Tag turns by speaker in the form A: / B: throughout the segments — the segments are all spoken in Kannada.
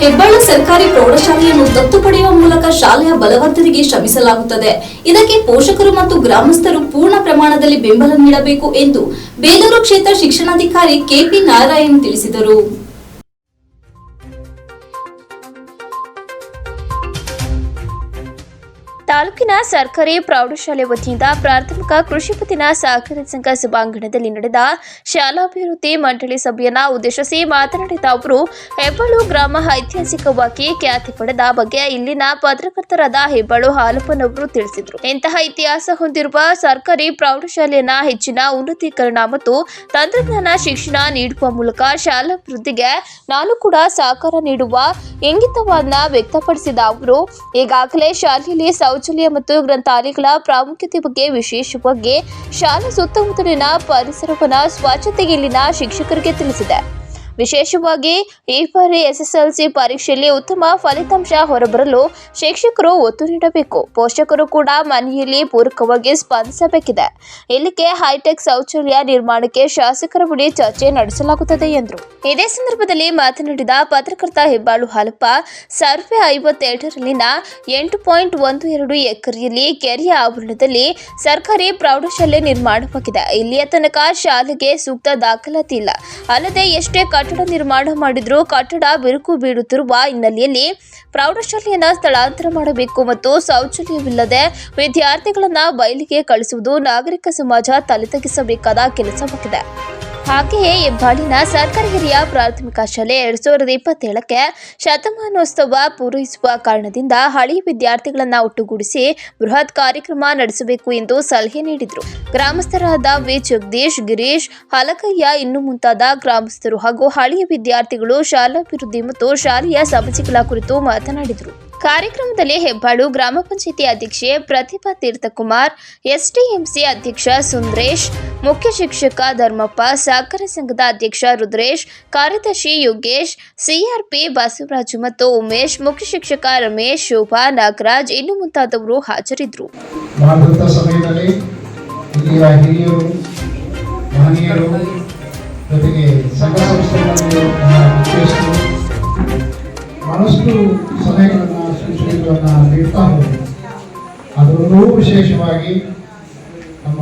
A: ಹೆಬ್ಬಾಳ ಸರ್ಕಾರಿ ಪ್ರೌಢಶಾಲೆಯನ್ನು ದತ್ತು ಪಡೆಯುವ ಮೂಲಕ ಶಾಲೆಯ ಬಲವರ್ಧನೆಗೆ ಶ್ರಮಿಸಲಾಗುತ್ತದೆ. ಇದಕ್ಕೆ ಪೋಷಕರು ಮತ್ತು ಗ್ರಾಮಸ್ಥರು ಪೂರ್ಣ ಪ್ರಮಾಣದಲ್ಲಿ ಬೆಂಬಲ ನೀಡಬೇಕು ಎಂದು ಬೇಲೂರು ಕ್ಷೇತ್ರ ಶಿಕ್ಷಣಾಧಿಕಾರಿ ಕೆಪಿ ನಾರಾಯಣ್ ತಿಳಿಸಿದರು.
B: ತಾಲೂಕಿನ ಸರ್ಕಾರಿ ಪ್ರೌಢಶಾಲೆ ವತಿಯಿಂದ ಪ್ರಾಥಮಿಕ ಕೃಷಿ ಪತ್ತಿನ ಸಹಕಾರ ಸಂಘ ಸಭಾಂಗಣದಲ್ಲಿ ನಡೆದ ಶಾಲಾಭಿವೃದ್ಧಿ ಮಂಡಳಿ ಸಭೆಯನ್ನು ಉದ್ದೇಶಿಸಿ ಮಾತನಾಡಿದ ಅವರು, ಹೆಬ್ಬಾಳು ಗ್ರಾಮ ಐತಿಹಾಸಿಕವಾಗಿ ಖ್ಯಾತಿ ಪಡೆದ ಬಗ್ಗೆ ಇಲ್ಲಿನ ಪತ್ರಕರ್ತರಾದ ಹೆಬ್ಬಾಳು ಹಾಲಪ್ಪನವರು ತಿಳಿಸಿದರು. ಇಂತಹ ಇತಿಹಾಸ ಹೊಂದಿರುವ ಸರ್ಕಾರಿ ಪ್ರೌಢಶಾಲೆಯನ್ನ ಹೆಚ್ಚಿನ ಉನ್ನತೀಕರಣ ಮತ್ತು ತಂತ್ರಜ್ಞಾನ ಶಿಕ್ಷಣ ನೀಡುವ ಮೂಲಕ ಶಾಲಾಭಿವೃದ್ಧಿಗೆ ನಾನು ಕೂಡ ಸಹಕಾರ ನೀಡುವ ಇಂಗಿತವನ್ನ ವ್ಯಕ್ತಪಡಿಸಿದ ಅವರು, ಈಗಾಗಲೇ ಶಾಲೆಯಲ್ಲಿ ಶೌಚಾಲಯ ಮತ್ತು ಗ್ರಂಥಾಲಯಗಳ ಪ್ರಾಮುಖ್ಯತೆ ಬಗ್ಗೆ ವಿಶೇಷವಾಗಿ ಶಾಲೆ ಸುತ್ತಮುತ್ತಲಿನ ಪರಿಸರವನ್ನ ಸ್ವಚ್ಛತೆಯಲ್ಲಿನ ಶಿಕ್ಷಕರಿಗೆ ತಿಳಿಸಿದೆ. ವಿಶೇಷವಾಗಿ ಈ ಬಾರಿ ಎಸ್ಎಸ್ಎಲ್ಸಿ ಪರೀಕ್ಷೆಯಲ್ಲಿ ಉತ್ತಮ ಫಲಿತಾಂಶ ಹೊರಬರಲು ಶಿಕ್ಷಕರು ಒತ್ತು ನೀಡಬೇಕು. ಪೋಷಕರು ಕೂಡ ಮನೆಯಲ್ಲಿ ಪೂರಕವಾಗಿ ಸ್ಪಂದಿಸಬೇಕಿದೆ. ಇಲ್ಲಿಗೆ ಹೈಟೆಕ್ ಶೌಚಾಲಯ ನಿರ್ಮಾಣಕ್ಕೆ ಶಾಸಕರ ಬಳಿ ಚರ್ಚೆ ನಡೆಸಲಾಗುತ್ತದೆ ಎಂದರು. ಇದೇ ಸಂದರ್ಭದಲ್ಲಿ ಮಾತನಾಡಿದ ಪತ್ರಕರ್ತ ಹೆಬ್ಬಾಳು ಹಾಲಪ್ಪ, ಸರ್ವೆ ಐವತ್ತೆರಡರಲ್ಲಿನ ಎಂಟು ಪಾಯಿಂಟ್ ಒಂದು ಎರಡು ಎಕರೆಯಲ್ಲಿ ಕೆರೆಯ ಆವರಣದಲ್ಲಿ ಸರ್ಕಾರಿ ಪ್ರೌಢಶಾಲೆ ನಿರ್ಮಾಣವಾಗಿದೆ. ಇಲ್ಲಿಯ ತನಕ ಶಾಲೆಗೆ ಸೂಕ್ತ ದಾಖಲಾತಿ ಇಲ್ಲ. ಅಲ್ಲದೆ ಎಷ್ಟೇ ಕಟ್ಟಡ ನಿರ್ಮಾಣ ಮಾಡಿದ್ರು. ಕಟ್ಟಡ ಬಿರುಕು ಬೀಳುತ್ತಿರುವ ಹಿನ್ನೆಲೆಯಲ್ಲಿ ಪ್ರೌಢಶಾಲೆಯನ್ನ ಸ್ಥಳಾಂತರ ಮಾಡಬೇಕು ಮತ್ತು ಶೌಚಾಲಯವಿಲ್ಲದೆ ವಿದ್ಯಾರ್ಥಿಗಳನ್ನ ಬಯಲಿಗೆ ಕಳಿಸುವುದು ನಾಗರಿಕ ಸಮಾಜ ತಲೆತಗ್ಗಿಸಬೇಕಾದ ಕೆಲಸವಾಗಿದೆ ಹಾಗೆಯೇ ಹೆಬ್ಬಾಳಿನ ಸರ್ಕಾರಿ ಹಿರಿಯ ಪ್ರಾಥಮಿಕ ಶಾಲೆ ಎರಡ್ ಸಾವಿರದ ಇಪ್ಪತ್ತೇಳಕ್ಕೆ ಶತಮಾನೋತ್ಸವ ಪೂರೈಸುವ ಕಾರಣದಿಂದ ಹಳೆಯ ವಿದ್ಯಾರ್ಥಿಗಳನ್ನ ಒಟ್ಟುಗೂಡಿಸಿ ಬೃಹತ್ ಕಾರ್ಯಕ್ರಮ ನಡೆಸಬೇಕು ಎಂದು ಸಲಹೆ ನೀಡಿದರು. ಗ್ರಾಮಸ್ಥರಾದ ವಿ. ಜಗದೀಶ್, ಗಿರೀಶ್, ಹಲಕಯ್ಯ ಇನ್ನು ಮುಂತಾದ ಗ್ರಾಮಸ್ಥರು ಹಾಗೂ ಹಳೆಯ ವಿದ್ಯಾರ್ಥಿಗಳು ಶಾಲಾಭಿವೃದ್ಧಿ ಮತ್ತು ಶಾಲೆಯ ಸಮಸ್ಯೆಗಳ ಕುರಿತು ಮಾತನಾಡಿದರು. ಕಾರ್ಯಕ್ರಮದಲ್ಲಿ ಹೆಬ್ಬಾಳು ಗ್ರಾಮ ಪಂಚಾಯಿತಿ ಅಧ್ಯಕ್ಷೆ ಪ್ರತಿಭಾ ತೀರ್ಥಕುಮಾರ್, ಎಸ್ಡಿಎಂಸಿ ಅಧ್ಯಕ್ಷ ಸುಂದ್ರೇಶ್, ಮುಖ್ಯ ಶಿಕ್ಷಕ ಧರ್ಮಪ್ಪ, ಸಹಕಾರ ಸಂಘದ ಅಧ್ಯಕ್ಷ ರುದ್ರೇಶ್, ಕಾರ್ಯದರ್ಶಿ ಯೋಗೇಶ್, ಸಿಆರ್ಪಿ ಬಸವರಾಜು ಮತ್ತು ಉಮೇಶ್, ಮುಖ್ಯ ಶಿಕ್ಷಕ ರಮೇಶ್, ಶೋಭಾ ನಾಗರಾಜ್ ಇನ್ನು ಮುಂತಾದವರು ಹಾಜರಿದ್ದರು.
C: ಬಹಳಷ್ಟು ಸೂಚನೆಗಳನ್ನು ನೀಡ್ತಾ ಹೋದರು ಅದರಲ್ಲೂ ವಿಶೇಷವಾಗಿ ನಮ್ಮ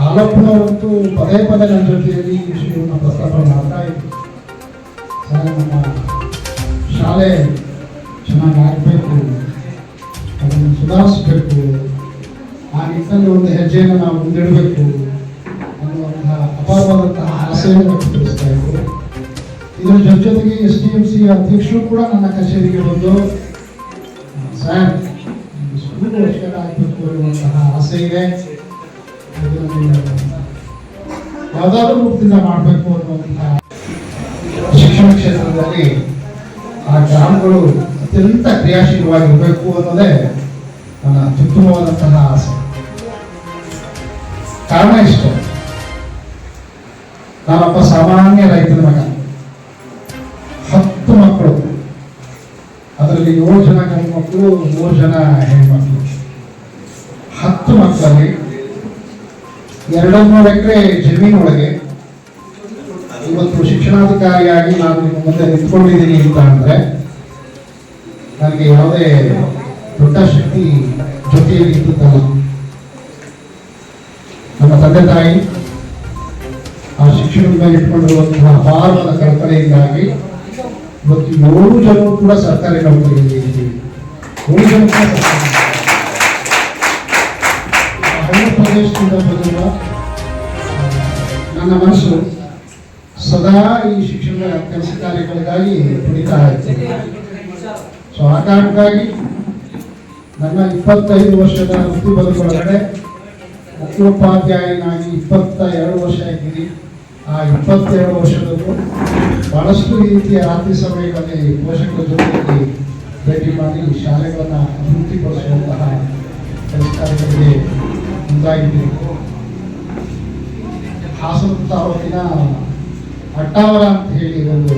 C: ಹಾಲಪ್ಪನವರಂತೂ ಪದೇ ಪದೇ ನನ್ನ ಜೊತೆಯಲ್ಲಿ ಈ ವಿಷಯವನ್ನು ಪ್ರಸ್ತಾಪ ಮಾಡ್ತಾ ಇದ್ರು. ಸರ್, ನಮ್ಮ ಶಾಲೆ ಚೆನ್ನಾಗಿ ಆಗಬೇಕು, ಅದನ್ನು ಸುಧಾರಿಸ್ಬೇಕು, ಆ ನಿಟ್ಟಿನಲ್ಲಿ ಒಂದು ಹೆಜ್ಜೆಯನ್ನು ನಾವು ಮುಂದಿಡಬೇಕು ಅನ್ನುವಂತಹ ಅಪಾರವಾದಂತಹ ಆಸೆಯನ್ನು ವ್ಯಕ್ತಪಡಿಸ್ತಾ ಇದ್ರು. ಇದರ ಜೊತೆ ಜೊತೆಗೆ ಎಸ್ ಡಿ ಎಂ ಸಿ ಅಧ್ಯಕ್ಷರು ಕೂಡ ನನ್ನ ಕಚೇರಿಗೆ ಬಂದು ಸರ್ ಆಸೆ ಇದೆ ಯಾವುದಾದ್ರೂ ರೂಪದಿಂದ ಮಾಡಬೇಕು ಅನ್ನುವಂತಹ ಶಿಕ್ಷಣ ಕ್ಷೇತ್ರದಲ್ಲಿ ಆ ಗ್ರಾಮಗಳು ಅತ್ಯಂತ ಕ್ರಿಯಾಶೀಲವಾಗಿರಬೇಕು ಅನ್ನೋದೇ ನನ್ನ ಅತ್ಯುತ್ತಮವಾದಂತಹ ಆಸೆ. ಕಾರಣ ಇಷ್ಟೇ. ನಾನೊಬ್ಬ ಸಾಮಾನ್ಯ ರೈತನ ಮಗ. ಏಳು ಜನ ಗಂಡು ಮಕ್ಕಳು ಮೂರು ಜನ ಹೆಣ್ಮಕ್ಳು. ಹತ್ತು ಮಕ್ಕಳಲ್ಲಿ ಎರಡು ಮೂರು ಎಕರೆ ಜಮೀನೊಳಗೆ ಇವತ್ತು ಶಿಕ್ಷಣಾಧಿಕಾರಿಯಾಗಿ ನಾನು ನಿಮ್ಮ ಮುಂದೆ ನಿಂತ್ಕೊಂಡಿದ್ದೀನಿ ಅಂತ ಅಂದರೆ ನನಗೆ ಯಾವುದೇ ದೊಡ್ಡ ಶಕ್ತಿ ಜೊತೆಯಲ್ಲಿ ಇದ್ದಲ್ಲ ನಮ್ಮ ತಂದೆ ತಾಯಿ ಆ ಶಿಕ್ಷಣದ ಮೇಲೆ ಇಟ್ಕೊಂಡಿರುವಂತಹ ಅಪಾರವಾದ ಕಲ್ಪನೆಯಿಂದಾಗಿ ಇವತ್ತು ಏಳು ಜನರು ಕೂಡ ಸರ್ಕಾರಿ ನೌಕರಿಯಲ್ಲಿ ಏಳು ಜನ ಕೂಡ ಪ್ರದೇಶದಿಂದ ಬಂದಿರುವ ನನ್ನ ಮನಸ್ಸು ಸದಾ ಈ ಶಿಕ್ಷಣದ ಕೆಲಸ ಕಾರ್ಯಗಳಿಗಾಗಿ ತುಡಿತಾ ಇತ್ತು. ಸೊ ಆ ಕಾರಣಕ್ಕಾಗಿ ನನ್ನ ಇಪ್ಪತ್ತೈದು ವರ್ಷದ ವೃತ್ತಿ ಬದುಕೊಳಗಡೆ ಮುಖ್ಯೋಪಾಧ್ಯಾಯನಾಗಿ ಇಪ್ಪತ್ತ ಎರಡು ವರ್ಷ ಇದ್ದೀನಿ ಆ ಇಪ್ಪತ್ತೆರಡು ವರ್ಷದಲ್ಲೂ ಬಹಳಷ್ಟು ರೀತಿಯ ರಾತ್ರಿ ಸಮಯಗಳಲ್ಲಿ ಪೋಷಕರ ಜೊತೆಯಲ್ಲಿ ಭೇಟಿ ಮಾಡಿ ಶಾಲೆಗಳನ್ನು ಅಭಿವೃದ್ಧಿಪಡಿಸುವಂತಹ ಕೆಲಸ ಕಾರ್ಯಗಳಿಗೆ ಮುಂದಾಗಿದ್ದೀನಿ ಹಾಸನ ತಾಲೂಕಿನ ಅಟ್ಟಾವರ ಅಂತ ಹೇಳಿ ಒಂದು